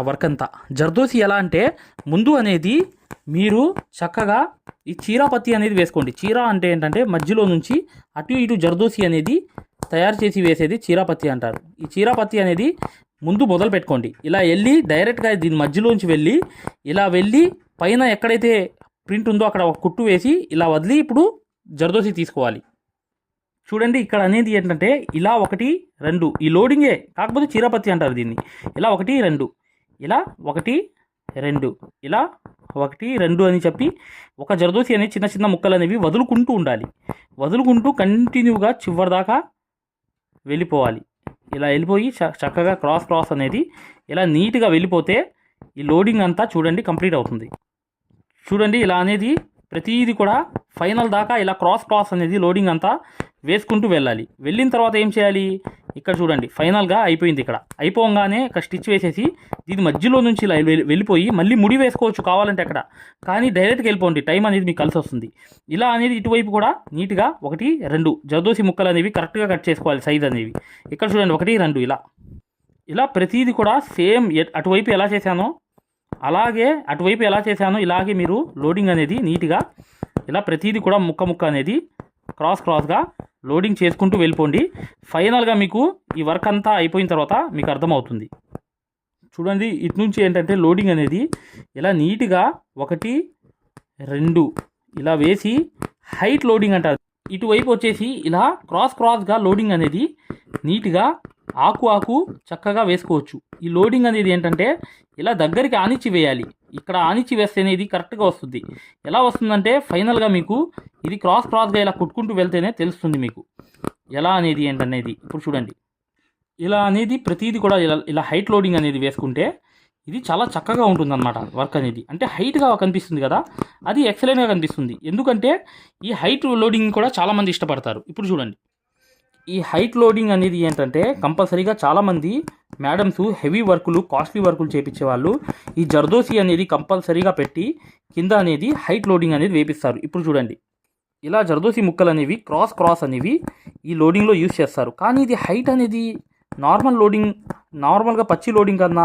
Work అంతా జర్దోసి ఎలా అంటే ముందు అనేది మీరు చక్కగా ఈ చీరాపత్తి అనేది వేసుకోండి. చీర అంటే ఏంటంటే మధ్యలో నుంచి అటు ఇటు జర్దోసి అనేది తయారు చేసి వేసేది చీరాపత్తి అంటారు. ఈ చీరాపత్తి అనేది ముందు మొదలు పెట్టుకోండి. ఇలా వెళ్ళి డైరెక్ట్గా దీని మధ్యలోంచి వెళ్ళి ఇలా వెళ్ళి పైన ఎక్కడైతే ప్రింట్ ఉందో అక్కడ ఒక కుట్టు వేసి ఇలా వదిలి ఇప్పుడు జర్దోసి తీసుకోవాలి. చూడండి ఇక్కడ అనేది ఏంటంటే ఇలా ఒకటి రెండు. ఈ లోడింగే కాకపోతే చీరాపత్తి అంటారు దీన్ని. ఇలా ఒకటి రెండు. ఇలా ఒకటి రెండు. ఇలా ఒకటి రెండు అని చెప్పి ఒక జరదోసి అనే చిన్న చిన్న ముక్కలు అనేవి వదులుకుంటూ ఉండాలి. వదులుకుంటూ కంటిన్యూగా చివరి దాకా వెళ్ళిపోవాలి. ఇలా వెళ్ళిపోయి చ- చక్కగా క్రాస్ క్రాస్ అనేది ఇలా నీట్గా వెళ్ళిపోతే ఈ లోడింగ్ అంతా చూడండి కంప్లీట్ అవుతుంది. చూడండి ఇలా అనేది ప్రతిదీ కూడా ఫైనల్ దాకా ఇలా క్రాస్ క్రాస్ అనేది లోడింగ్ అంతా వేసుకుంటూ వెళ్ళాలి. వెళ్ళిన తర్వాత ఏం చేయాలి? ఇక్కడ చూడండి ఫైనల్గా అయిపోయింది ఇక్కడ. అయిపోగానే ఇక్కడ స్టిచ్ వేసేసి దీని మధ్యలో నుంచి ఇలా వెళ్ళిపోయి మళ్ళీ ముడి వేసుకోవచ్చు కావాలంటే అక్కడ. కానీ డైరెక్ట్గా వెళ్ళిపోండి టైం అనేది మీకు కలిసి వస్తుంది. ఇలా అనేది ఇటువైపు కూడా నీట్గా ఒకటి రెండు జర్దోసి ముక్కలు అనేవి కరెక్ట్గా కట్ చేసుకోవాలి సైజ్ అనేవి. ఇక్కడ చూడండి ఒకటి రెండు ఇలా. ఇలా ప్రతిదీ కూడా సేమ్ ఎ- అటువైపు ఎలా చేశానో అలాగే అటువైపు ఎలా చేశానో ఇలాగే మీరు లోడింగ్ అనేది నీట్గా ఇలా ప్రతిదీ కూడా ముక్క ముక్క అనేది క్రాస్ క్రాస్గా లోడింగ్ చేసుకుంటూ వెళ్ళిపోండి. ఫైనల్గా మీకు ఈ వర్క్ అంతా అయిపోయిన తర్వాత మీకు అర్థమవుతుంది. చూడండి ఇటు నుంచి ఏంటంటే లోడింగ్ అనేది ఇలా నీట్గా ఒకటి రెండు ఇలా వేసి హైట్ లోడింగ్ అంటారు. ఇటువైపు వచ్చేసి ఇలా క్రాస్ క్రాస్గా లోడింగ్ అనేది నీట్గా ఆకు ఆకు చక్కగా వేసుకోవచ్చు. ఈ లోడింగ్ అనేది ఏంటంటే ఇలా దగ్గరికి ఆనిచ్చి వేయాలి. ఇక్కడ ఆనిచ్చి వేస్తేనే ఇది కరెక్ట్గా వస్తుంది. ఎలా వస్తుందంటే ఫైనల్గా మీకు ఇది క్రాస్ క్రాస్గా ఇలా కుట్టుకుంటూ వెళ్తేనే తెలుస్తుంది మీకు. ఎలా అనేది ఏంటనేది. ఇప్పుడు చూడండి. ఇలా అనేది ప్రతిదీ కూడా ఇలా ఇలా హైట్ లోడింగ్ అనేది వేసుకుంటే ఇది చాలా చక్కగా ఉంటుందన్నమాట వర్క్ అనేది. అంటే హైట్గా కనిపిస్తుంది కదా అది ఎక్సలెంట్గా కనిపిస్తుంది. ఎందుకంటే ఈ హైట్ లోడింగ్ కూడా చాలామంది ఇష్టపడతారు. ఇప్పుడు చూడండి. ఈ హైట్ లోడింగ్ అనేది ఏంటంటే కంపల్సరీగా చాలామంది మేడమ్స్ హెవీ వర్కులు కాస్ట్లీ వర్కులు చేపించే వాళ్ళు ఈ జర్దోసి అనేది కంపల్సరీగా పెట్టి కింద అనేది హైట్ లోడింగ్ అనేది వేపిస్తారు. ఇప్పుడు చూడండి. ఇలా జర్దోసి ముక్కలు అనేవి క్రాస్ క్రాస్ అనేవి ఈ లోడింగ్లో యూస్ చేస్తారు. కానీ ఇది హైట్ అనేది నార్మల్ లోడింగ్ నార్మల్గా పచ్చి లోడింగ్ కన్నా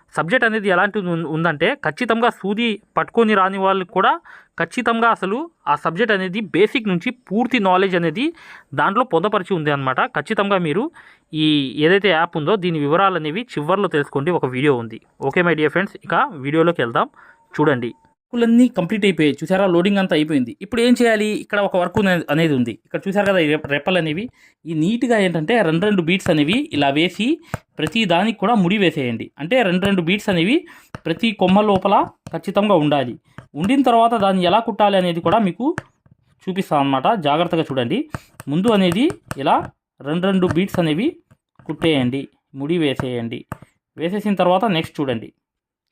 సబ్జెక్ట్ అనేది ఎలాంటిది ఉందంటే ఖచ్చితంగా సూది పట్టుకొని రాని వాళ్ళకి కూడా ఖచ్చితంగా అసలు ఆ సబ్జెక్ట్ అనేది బేసిక్ నుంచి పూర్తి నాలెడ్జ్ అనేది దాంట్లో పొందపరిచి ఉంది అనమాట ఖచ్చితంగా మీరు ఈ ఏదైతే యాప్ ఉందో దీని వివరాలు అనేవి చివర్లో తెలుసుకోండి. ఒక వీడియో ఉంది. ఓకే మై డియర్ ఫ్రెండ్స్ ఇక వీడియోలోకి వెళ్దాం. చూడండి. వర్కులన్నీ కంప్లీట్ అయిపోయాయి. చూసారా? లోడింగ్ అంతా అయిపోయింది. ఇప్పుడు ఏం చేయాలి? ఇక్కడ ఒక వర్క్ అనేది ఉంది. ఇక్కడ చూసారు కదా రెప్పలు అనేవి. ఈ నీట్గా ఏంటంటే రెండు రెండు బీట్స్ అనేవి ఇలా వేసి ప్రతి దానికి కూడా ముడి వేసేయండి. అంటే రెండు రెండు బీట్స్ అనేవి ప్రతి కొమ్మ లోపల ఖచ్చితంగా ఉండాలి. ఉండిన తర్వాత దాన్ని ఎలా కుట్టాలి అనేది కూడా మీకు చూపిస్తాను అనమాట జాగ్రత్తగా చూడండి. ముందు అనేది ఇలా రెండు రెండు బీట్స్ అనేవి కుట్టేయండి. ముడి వేసేయండి. వేసేసిన తర్వాత నెక్స్ట్ చూడండి.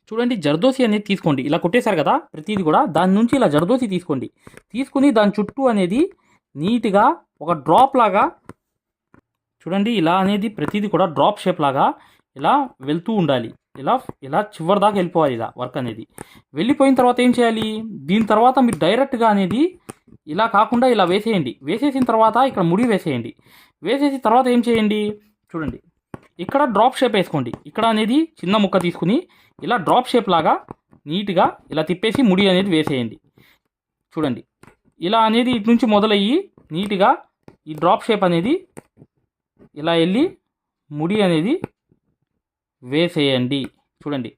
చూడండి జర్దోసి అనేది తీసుకోండి. ఇలా కొట్టేశారు కదా ప్రతిదీ కూడా దాని నుంచి ఇలా జర్దోసి తీసుకోండి. తీసుకుని దాని చుట్టూ అనేది నీట్గా ఒక డ్రాప్ లాగా చూడండి ఇలా అనేది ప్రతిదీ కూడా డ్రాప్ షేప్ లాగా ఇలా వెళ్తూ ఉండాలి. ఇలా ఇలా చివరి దాకా వెళ్ళిపోవాలి ఇలా వర్క్ అనేది. వెళ్ళిపోయిన తర్వాత ఏం చేయాలి? దీని తర్వాత మీరు డైరెక్ట్గా అనేది ఇలా కాకుండా ఇలా వేసేయండి. వేసేసిన తర్వాత ఇక్కడ ముడి వేసేయండి. వేసేసిన తర్వాత ఏం చేయండి? చూడండి ఇక్కడ డ్రాప్ షేప్ వేసుకోండి. ఇక్కడ అనేది చిన్న ముక్క తీసుకుని ఇలా డ్రాప్ షేప్ లాగా నీట్గా ఇలా తిప్పేసి ముడి అనేది వేసేయండి. చూడండి. ఇలా అనేది ఇటు నుంచి మొదలయ్యి నీట్గా ఈ డ్రాప్ షేప్ అనేది ఇలా వెళ్ళి ముడి అనేది వేసేయండి. చూడండి.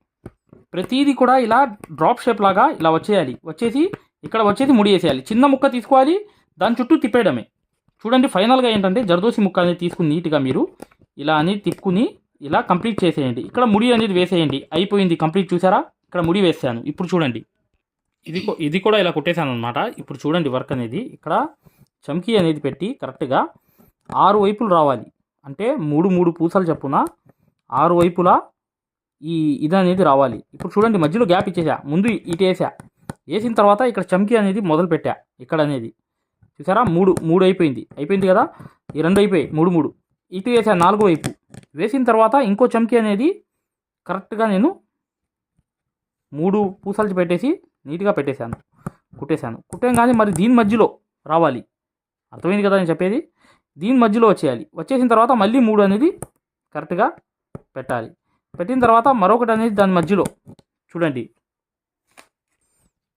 ప్రతిదీ కూడా ఇలా డ్రాప్ షేప్ లాగా ఇలా వచ్చేయాలి. వచ్చేసి ఇక్కడ వచ్చేసి ముడి వేసేయాలి. చిన్న ముక్క తీసుకోవాలి. దాని చుట్టూ తిప్పేయడమే. చూడండి ఫైనల్గా ఏంటంటే జర్దోసి ముక్క అనేది తీసుకుని నీట్గా మీరు ఇలా అనేది తిప్పుకుని ఇలా కంప్లీట్ చేసేయండి. ఇక్కడ ముడి అనేది వేసేయండి. అయిపోయింది. కంప్లీట్ చూసారా? ఇక్కడ ముడి వేసాను. ఇప్పుడు చూడండి. ఇది ఇది కూడా ఇలా కుట్టేశాను అనమాట ఇప్పుడు చూడండి వర్క్ అనేది. ఇక్కడ చమ్కీ అనేది పెట్టి కరెక్ట్గా ఆరు వైపులు రావాలి. అంటే మూడు మూడు పూసలు చొప్పున ఆరు వైపులా ఈ ఇది అనేది రావాలి. ఇప్పుడు చూడండి. మధ్యలో గ్యాప్ ఇచ్చేసా. ముందు ఇటు వేసా. వేసిన తర్వాత ఇక్కడ చమ్కీ అనేది మొదలు పెట్టా. ఇక్కడ అనేది. చూసారా? మూడు మూడు అయిపోయింది. అయిపోయింది కదా? ఈ రెండు అయిపోయాయి. మూడు మూడు. ఇటు వేసాను నాలుగో వైపు. వేసిన తర్వాత ఇంకో చమ్కీ అనేది కరెక్ట్గా నేను మూడు పూసలు పెట్టేసి నీట్గా పెట్టేశాను. కుట్టేశాను. కానీ మరి దీని మధ్యలో రావాలి. అర్థమైంది కదా నేను చెప్పేది? దీని మధ్యలో వచ్చేయాలి. వచ్చేసిన తర్వాత మళ్ళీ మూడు అనేది కరెక్ట్గా పెట్టాలి. పెట్టిన తర్వాత మరొకటి అనేది దాని మధ్యలో. చూడండి.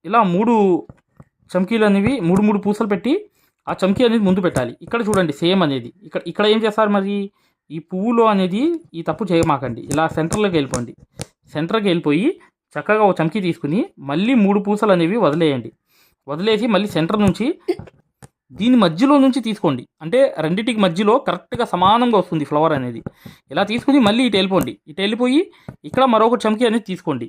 ఇలా మూడు చమ్కీలు అనేవి మూడు మూడు పూసలు పెట్టి ఆ చమ్కీ అనేది ముందు పెట్టాలి. ఇక్కడ చూడండి సేమ్ అనేది. ఇక్కడ ఇక్కడ ఏం చేస్తారు మరి? ఈ పువ్వులో అనేది ఈ తప్పు చేయమాకండి. ఇలా సెంటర్లోకి వెళ్ళిపోండి. సెంటర్కి వెళ్ళిపోయి చక్కగా ఒక చమ్కీ తీసుకుని మళ్ళీ మూడు పూసలు అనేవి వదిలేయండి. వదిలేసి మళ్ళీ సెంటర్ నుంచి దీని మధ్యలో నుంచి తీసుకోండి. అంటే రెండింటికి మధ్యలో కరెక్ట్గా సమానంగా వస్తుంది ఫ్లవర్ అనేది. ఇలా తీసుకుని మళ్ళీ ఇటు వెళ్ళిపోండి. ఇటు వెళ్ళిపోయి ఇక్కడ మరొక చమ్కీ అనేది తీసుకోండి.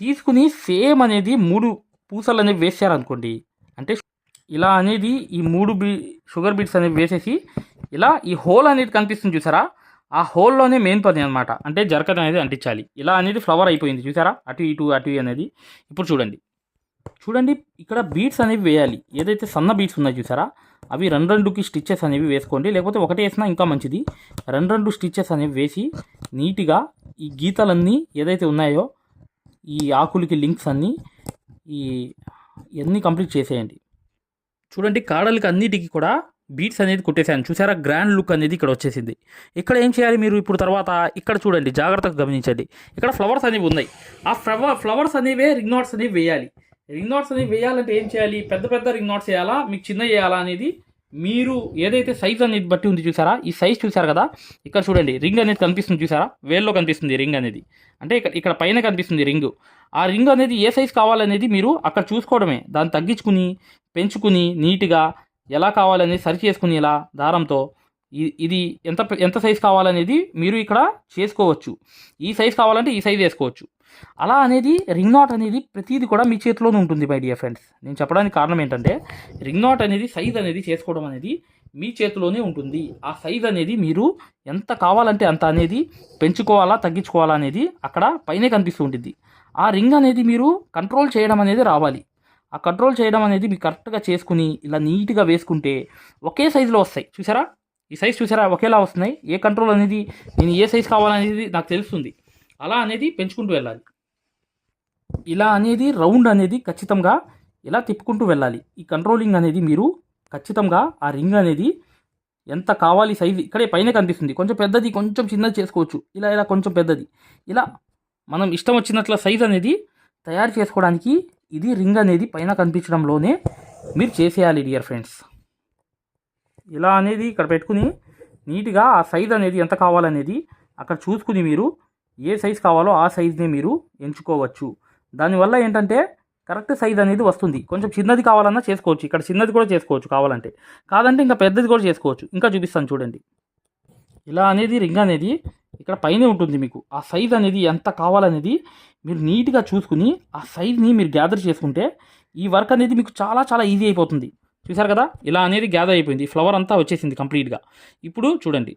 తీసుకుని సేమ్ అనేది మూడు పూసలు అనేవి వేసారనుకోండి. అంటే ఇలా అనేది ఈ మూడు బీ షుగర్ బీట్స్ అనేవి వేసేసి ఇలా ఈ హోల్ అనేది కనిపిస్తుంది చూసారా? ఆ హోల్లోనే మెయిన్ పని అనమాట అంటే జరకత అనేది అంటించాలి. ఇలా అనేది ఫ్లవర్ అయిపోయింది చూసారా? అటు ఇటు అటు అనేది. ఇప్పుడు చూడండి. చూడండి ఇక్కడ బీట్స్ అనేవి వేయాలి. ఏదైతే సన్న బీట్స్ ఉన్నాయో చూసారా? అవి రెండు రెండుకి స్టిచ్చెస్ అనేవి వేసుకోండి. లేకపోతే ఒకటి వేసినా ఇంకా మంచిది. రెండు రెండు స్టిచ్చెస్ అనేవి వేసి నీట్గా ఈ గీతలన్నీ ఏదైతే ఉన్నాయో ఈ ఆకులకి లింక్స్ అన్నీ ఈ ఇవన్నీ కంప్లీట్ చేసేయండి. చూడండి కాడలకి అన్నిటికీ కూడా బీట్స్ అనేది కొట్టేశాను. చూసారా? గ్రాండ్ లుక్ అనేది ఇక్కడ వచ్చేసింది. ఇక్కడ ఏం చేయాలి మీరు ఇప్పుడు తర్వాత? ఇక్కడ చూడండి జాగ్రత్తగా గమనించండి. ఇక్కడ ఫ్లవర్స్ అనేవి ఉన్నాయి. ఆ ఫ్లవర్ ఫ్లవర్స్ అనేవే రింగ్ నాట్స్ అనేవి వేయాలి. రింగ్ నాట్స్ అనేవి వేయాలంటే ఏం చేయాలి? పెద్ద పెద్ద రింగ్ నాట్స్ వేయాలా? మీకు చిన్న వేయాలా అనేది మీరు ఏదైతే సైజ్ అనేది బట్టి ఉంది చూసారా? ఈ సైజ్ చూసారు కదా? ఇక్కడ చూడండి రింగ్ అనేది కనిపిస్తుంది చూసారా? వేల్లో కనిపిస్తుంది రింగ్ అనేది. అంటే ఇక్కడ ఇక్కడ పైన కనిపిస్తుంది రింగ్ ఆ రింగ్ అనేది ఏ సైజ్ కావాలనేది మీరు అక్కడ చూసుకోవడమే. దాన్ని తగ్గించుకుని పెంచుకుని నీట్గా ఎలా కావాలనేది సరి చేసుకుని ఇలా దారంతో ఇది ఎంత ఎంత సైజ్ కావాలనేది మీరు ఇక్కడ చేసుకోవచ్చు. ఈ సైజ్ కావాలంటే ఈ సైజ్ వేసుకోవచ్చు. అలా అనేది రింగ్ నాట్ అనేది ప్రతిదీ కూడా మీ చేతిలోనే ఉంటుంది మై డియర్ ఫ్రెండ్స్. నేను చెప్పడానికి కారణం ఏంటంటే రింగ్ నాట్ అనేది సైజ్ అనేది చేసుకోవడం అనేది మీ చేతిలోనే ఉంటుంది. ఆ సైజ్ అనేది మీరు ఎంత కావాలంటే అంత అనేది పెంచుకోవాలా తగ్గించుకోవాలా అనేది అక్కడ పైనే కనిపిస్తూ ఉంటుంది. ఆ రింగ్ అనేది మీరు కంట్రోల్ చేయడం అనేది రావాలి. ఆ కంట్రోల్ చేయడం అనేది మీరు కరెక్ట్గా చేసుకుని ఇలా నీట్గా వేసుకుంటే ఒకే సైజులో వస్తాయి. చూసారా? ఈ సైజ్ చూసారా? ఒకేలా వస్తున్నాయి. ఏ కంట్రోల్ అనేది నేను ఏ సైజ్ కావాలనేది నాకు తెలుస్తుంది. అలా అనేది పెంచుకుంటూ వెళ్ళాలి. ఇలా అనేది రౌండ్ అనేది ఖచ్చితంగా ఇలా తిప్పుకుంటూ వెళ్ళాలి. ఈ కంట్రోలింగ్ అనేది మీరు ఖచ్చితంగా ఆ రింగ్ అనేది ఎంత కావాలి సైజు ఇక్కడే పైన కనిపిస్తుంది. కొంచెం పెద్దది కొంచెం చిన్నది చేసుకోవచ్చు. ఇలా ఇలా కొంచెం పెద్దది. ఇలా మనం ఇష్టం వచ్చినట్ల సైజ్ అనేది తయారు చేసుకోవడానికి ఇది రింగ్ అనేది పైన కనిపించడంలోనే మీరు చేసేయాలి డియర్ ఫ్రెండ్స్ ఇలా అనేది ఇక్కడ పెట్టుకుని నీట్గా ఆ సైజ్ అనేది ఎంత కావాలనేది అక్కడ చూసుకుని మీరు ఏ సైజ్ కావాలో ఆ సైజ్ని మీరు ఎంచుకోవచ్చు. దానివల్ల ఏంటంటే కరెక్ట్ సైజ్ అనేది వస్తుంది. కొంచెం చిన్నది కావాలన్నా చేసుకోవచ్చు. ఇక్కడ చిన్నది కూడా చేసుకోవచ్చు కావాలంటే. కాదంటే ఇంకా పెద్దది కూడా చేసుకోవచ్చు. ఇంకా చూపిస్తాను చూడండి. ఇలా అనేది రింగ్ అనేది ఇక్కడ పైనే ఉంటుంది మీకు. ఆ సైజ్ అనేది ఎంత కావాలనేది మీరు నీట్గా చూసుకుని ఆ సైజ్ని మీరు గ్యాదర్ చేసుకుంటే ఈ వర్క్ అనేది మీకు చాలా చాలా ఈజీ అయిపోతుంది. చూసారు కదా? ఇలా అనేది గ్యాదర్ అయిపోయింది. ఫ్లవర్ అంతా వచ్చేసింది కంప్లీట్గా ఇప్పుడు చూడండి.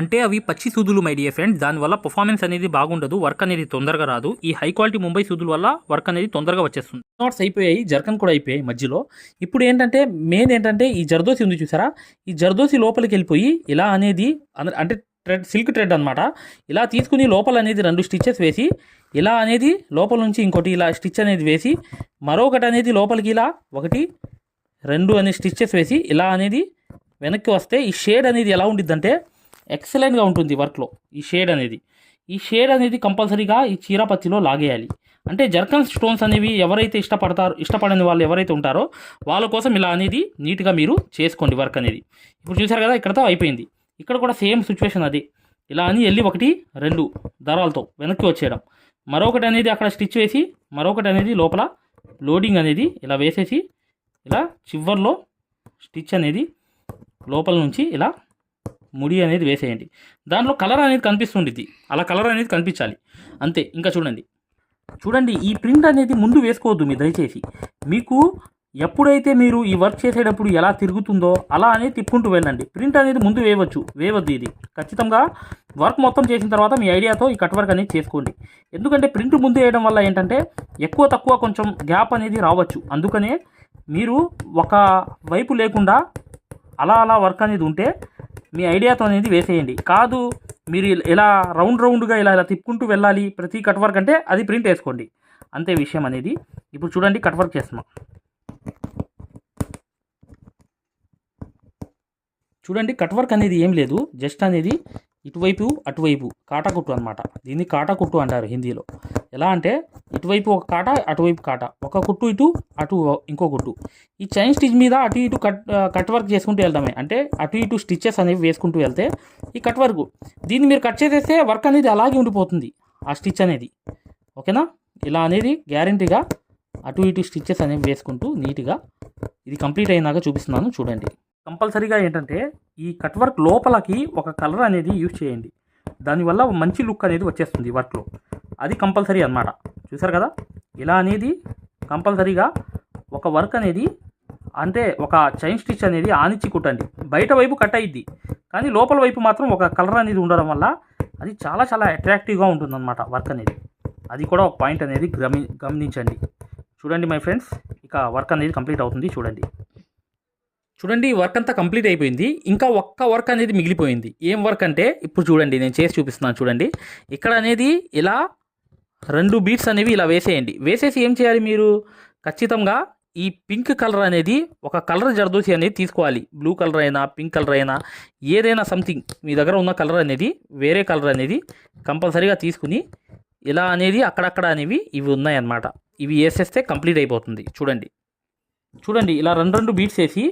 అంటే అవి పచ్చి సూదులు మై డియర్ ఫ్రెండ్స్ దానివల్ల పర్ఫార్మెన్స్ అనేది బాగుండదు వర్క్ అనేది తొందరగా రాదు. ఈ హై క్వాలిటీ ముంబై సూదుల వల్ల వర్క్ అనేది తొందరగా వచ్చేస్తుంది. నాట్స్ అయిపోయాయి జర్కన్ కూడా అయిపోయాయి మధ్యలో. ఇప్పుడు ఏంటంటే మెయిన్ ఏంటంటే ఈ జర్దోసి ఉంది చూసారా? ఈ జర్దోసి లోపలికి వెళ్ళిపోయి ఇలా అనేది అంటే ట్రెడ్ సిల్క్ ట్రెడ్ అనమాట ఇలా తీసుకుని లోపల అనేది రెండు స్టిచ్చెస్ వేసి ఇలా అనేది లోపల నుంచి ఇంకోటి ఇలా స్టిచ్ అనేది వేసి మరొకటి అనేది లోపలికి ఇలా ఒకటి రెండు అనే స్టిచ్చెస్ వేసి ఇలా అనేది వెనక్కి వస్తే ఈ షేడ్ అనేది ఎలా ఉండిద్దంటే ఎక్సలెంట్గా ఉంటుంది వర్క్లో ఈ షేడ్ అనేది. ఈ షేడ్ అనేది కంపల్సరీగా ఈ చీరాపత్తిలో లాగేయాలి. అంటే జర్కన్ స్టోన్స్ అనేవి ఎవరైతే ఇష్టపడతారో ఇష్టపడని వాళ్ళు ఎవరైతే ఉంటారో వాళ్ళ కోసం ఇలా అనేది నీట్గా మీరు చేసుకోండి వర్క్ అనేది. ఇప్పుడు చూసారు కదా ఇక్కడతో అయిపోయింది. ఇక్కడ కూడా సేమ్ సిచ్యువేషన్ అది. ఇలా అని వెళ్ళి ఒకటి రెండు దారాలతో వెనక్కి వచ్చేయడం. మరొకటి అనేది అక్కడ స్టిచ్ వేసి మరొకటి అనేది లోపల లోడింగ్ అనేది ఇలా వేసేసి ఇలా చివర్లో స్టిచ్ అనేది లోపల నుంచి ఇలా ముడి అనేది వేసేయండి. దాంట్లో కలర్ అనేది కనిపిస్తుండిద్ది అలా కలర్ అనేది కనిపించాలి. అంతే ఇంకా చూడండి. చూడండి ఈ ప్రింట్ అనేది ముందు వేసుకోవద్దు మీరు దయచేసి. మీకు ఎప్పుడైతే మీరు ఈ వర్క్ చేసేటప్పుడు ఎలా తిరుగుతుందో అలా అనేది తిప్పుకుంటూ వెళ్ళండి. ప్రింట్ అనేది ముందు వేయవచ్చు వేయవద్దు ఇది. ఖచ్చితంగా వర్క్ మొత్తం చేసిన తర్వాత మీ ఐడియాతో ఈ కట్ వర్క్ అనేది చేసుకోండి. ఎందుకంటే ప్రింట్ ముందు వేయడం వల్ల ఏంటంటే ఎక్కువ తక్కువ కొంచెం గ్యాప్ అనేది రావచ్చు. అందుకనే మీరు ఒక వైపు లేకుండా అలా అలా వర్క్ అనేది ఉంటే మీ ఐడియాతో అనేది వేసేయండి. కాదు మీరు ఇలా రౌండ్ రౌండ్గా ఇలా ఇలా తిప్పుకుంటూ వెళ్ళాలి ప్రతి కట్ వర్క్ అంటే అది ప్రింట్ వేసుకోండి. అంతే విషయం అనేది. ఇప్పుడు చూడండి కట్ వర్క్ చేస్తున్నాం. చూడండి కట్ వర్క్ అనేది ఏం లేదు. జస్ట్ అనేది ఇటువైపు అటువైపు కాటా కుట్టు అనమాట దీన్ని కాటా కుట్టు అంటారు హిందీలో. ఎలా అంటే ఇటువైపు ఒక కాట అటువైపు కాట. ఒక కుట్టు ఇటు అటు ఇంకో కుట్టు. ఈ చైన్ స్టిచ్ మీద అటు ఇటు కట్ కట్ వర్క్ చేసుకుంటూ వెళ్దామే. అంటే అటు ఇటు స్టిచ్చెస్ అనేవి వేసుకుంటూ వెళ్తే ఈ కట్ వర్క్ దీన్ని మీరు కట్ చేసేస్తే వర్క్ అనేది అలాగే ఉండిపోతుంది ఆ స్టిచ్ అనేది. ఓకేనా? ఇలా అనేది గ్యారంటీగా అటు ఇటు స్టిచ్చెస్ అనేవి వేసుకుంటూ నీట్గా ఇది కంప్లీట్ అయినాక చూపిస్తున్నాను చూడండి. కంపల్సరీగా ఏంటంటే ఈ కట్ వర్క్ లోపలకి ఒక కలర్ అనేది యూజ్ చేయండి. దానివల్ల మంచి లుక్ అనేది వచ్చేస్తుంది వర్క్లో అది కంపల్సరీ అన్నమాట. చూసారు కదా? ఇలా అనేది కంపల్సరీగా ఒక వర్క్ అనేది అంటే ఒక చైన్ స్టిచ్ అనేది ఆనిచ్చి కుట్టండి. బయట వైపు కట్ అయ్యిద్ది కానీ లోపల వైపు మాత్రం ఒక కలర్ అనేది ఉండడం వల్ల అది చాలా చాలా అట్రాక్టివ్గా ఉంటుందన్నమాట వర్క్ అనేది. అది కూడా ఒక పాయింట్ అనేది గమని గమనించండి. చూడండి మై ఫ్రెండ్స్ ఇక వర్క్ అనేది కంప్లీట్ అవుతుంది. చూడండి. చూడండి వర్క్ అంతా కంప్లీట్ అయిపోయింది. ఇంకా ఒక్క వర్క్ అనేది మిగిలిపోయింది. ఏం వర్క్ అంటే ఇప్పుడు చూడండి నేను చేసి చూపిస్తున్నాను చూడండి. ఇక్కడ అనేది ఇలా రెండు బీట్స్ అనేవి ఇలా వేసేయండి. వేసేసి ఏం చేయాలి మీరు? ఖచ్చితంగా ఈ పింక్ కలర్ అనేది ఒక కలర్ జర్దోసి అనేది తీసుకోవాలి. బ్లూ కలర్ అయినా పింక్ కలర్ అయినా ఏదైనా సంథింగ్ మీ దగ్గర ఉన్న కలర్ అనేది వేరే కలర్ అనేది కంపల్సరీగా తీసుకుని ఇలా అనేది అక్కడక్కడ అనేవి ఇవి ఉన్నాయన్నమాట. ఇవి వేసేస్తే కంప్లీట్ అయిపోతుంది. చూడండి. చూడండి ఇలా రెండు రెండు బీట్స్ వేసి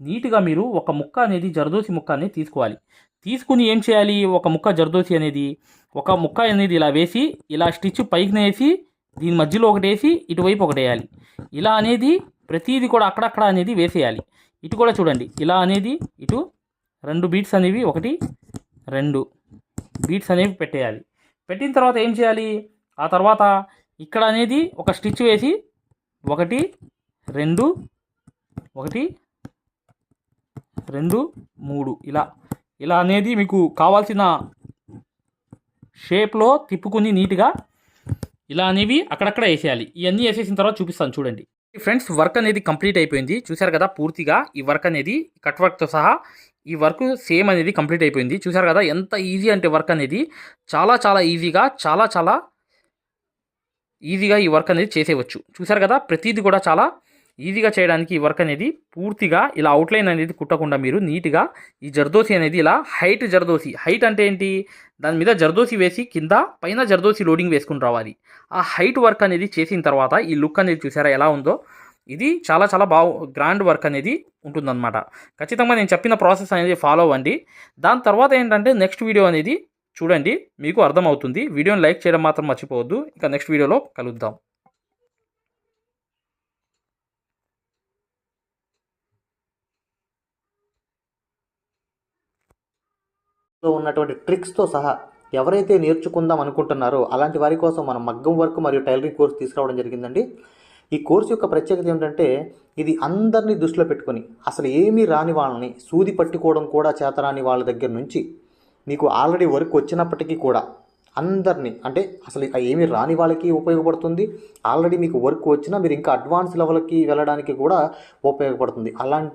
నీట్గా మీరు ఒక ముక్క అనేది జరదోసి ముక్క అనేది తీసుకోవాలి. తీసుకుని ఏం చేయాలి? ఒక ముక్క జరదోసి అనేది ఒక ముక్క అనేది ఇలా వేసి ఇలా స్టిచ్ పైకి వేసి దీని మధ్యలో ఒకటి వేసి ఇటువైపు ఒకటి వేయాలి. ఇలా అనేది ప్రతిదీ కూడా అక్కడక్కడ అనేది వేసేయాలి. ఇటు కూడా చూడండి. ఇలా అనేది ఇటు రెండు బీట్స్ అనేవి ఒకటి రెండు బీట్స్ అనేవి పెట్టేయాలి. పెట్టిన తర్వాత ఏం చేయాలి? ఆ తర్వాత ఇక్కడ అనేది ఒక స్టిచ్ వేసి ఒకటి రెండు ఒకటి రెండు మూడు. ఇలా. ఇలా అనేది మీకు కావాల్సిన షేప్లో తిప్పుకుని నీట్గా ఇలా అనేవి అక్కడక్కడ వేసేయాలి. ఇవన్నీ వేసేసిన తర్వాత చూపిస్తాను చూడండి. ఫ్రెండ్స్ వర్క్ అనేది కంప్లీట్ అయిపోయింది. చూశారు కదా పూర్తిగా ఈ వర్క్ అనేది కట్ వర్క్తో సహా ఈ వర్క్ సేమ్ అనేది కంప్లీట్ అయిపోయింది. చూశారు కదా ఎంత ఈజీ అంటే వర్క్ అనేది చాలా చాలా ఈజీగా చాలా చాలా ఈజీగా ఈ వర్క్ అనేది చేసేవచ్చు చూశారు కదా ప్రతిదీ కూడా చాలా ఈజీగా చేయడానికి ఈ వర్క్ అనేది పూర్తిగా ఇలా అవుట్లైన్ అనేది కుట్టకుండా మీరు నీట్గా ఈ జర్దోసి అనేది ఇలా హైట్ జర్దోసి. హైట్ అంటే ఏంటి? దాని మీద జర్దోసి వేసి కింద పైన జర్దోసి లోడింగ్ వేసుకుని రావాలి. ఆ హైట్ వర్క్ అనేది చేసిన తర్వాత ఈ లుక్ అనేది చూసారా ఎలా ఉందో? ఇది చాలా చాలా బాగు గ్రాండ్ వర్క్ అనేది ఉంటుందన్నమాట. ఖచ్చితంగా నేను చెప్పిన ప్రాసెస్ అనేది ఫాలో అవ్వండి. దాని తర్వాత ఏంటంటే నెక్స్ట్ వీడియో అనేది చూడండి మీకు అర్థమవుతుంది. వీడియోని లైక్ చేయడం మాత్రం మర్చిపోవద్దు. ఇక నెక్స్ట్ వీడియోలో కలుద్దాం. ఉన్నటువంటి ట్రిక్స్తో సహా ఎవరైతే నేర్చుకుందాం అనుకుంటున్నారో అలాంటి వారి కోసం మనం మగ్గం వర్క్ మరియు టైలరింగ్ కోర్స్ తీసుకురావడం జరిగిందండి. ఈ కోర్సు యొక్క ప్రత్యేకత ఏమిటంటే ఇది అందరినీ దృష్టిలో పెట్టుకొని అసలు ఏమీ రాని వాళ్ళని సూది పట్టుకోవడం కూడా చేతరాని వాళ్ళ దగ్గర నుంచి మీకు ఆల్రెడీ వర్క్ వచ్చినప్పటికీ కూడా అందరినీ అంటే అసలు ఏమీ రాని వాళ్ళకి ఉపయోగపడుతుంది. ఆల్రెడీ మీకు వర్క్ వచ్చినా మీరు ఇంకా అడ్వాన్స్ లెవెల్కి వెళ్ళడానికి కూడా ఉపయోగపడుతుంది. అలాంటి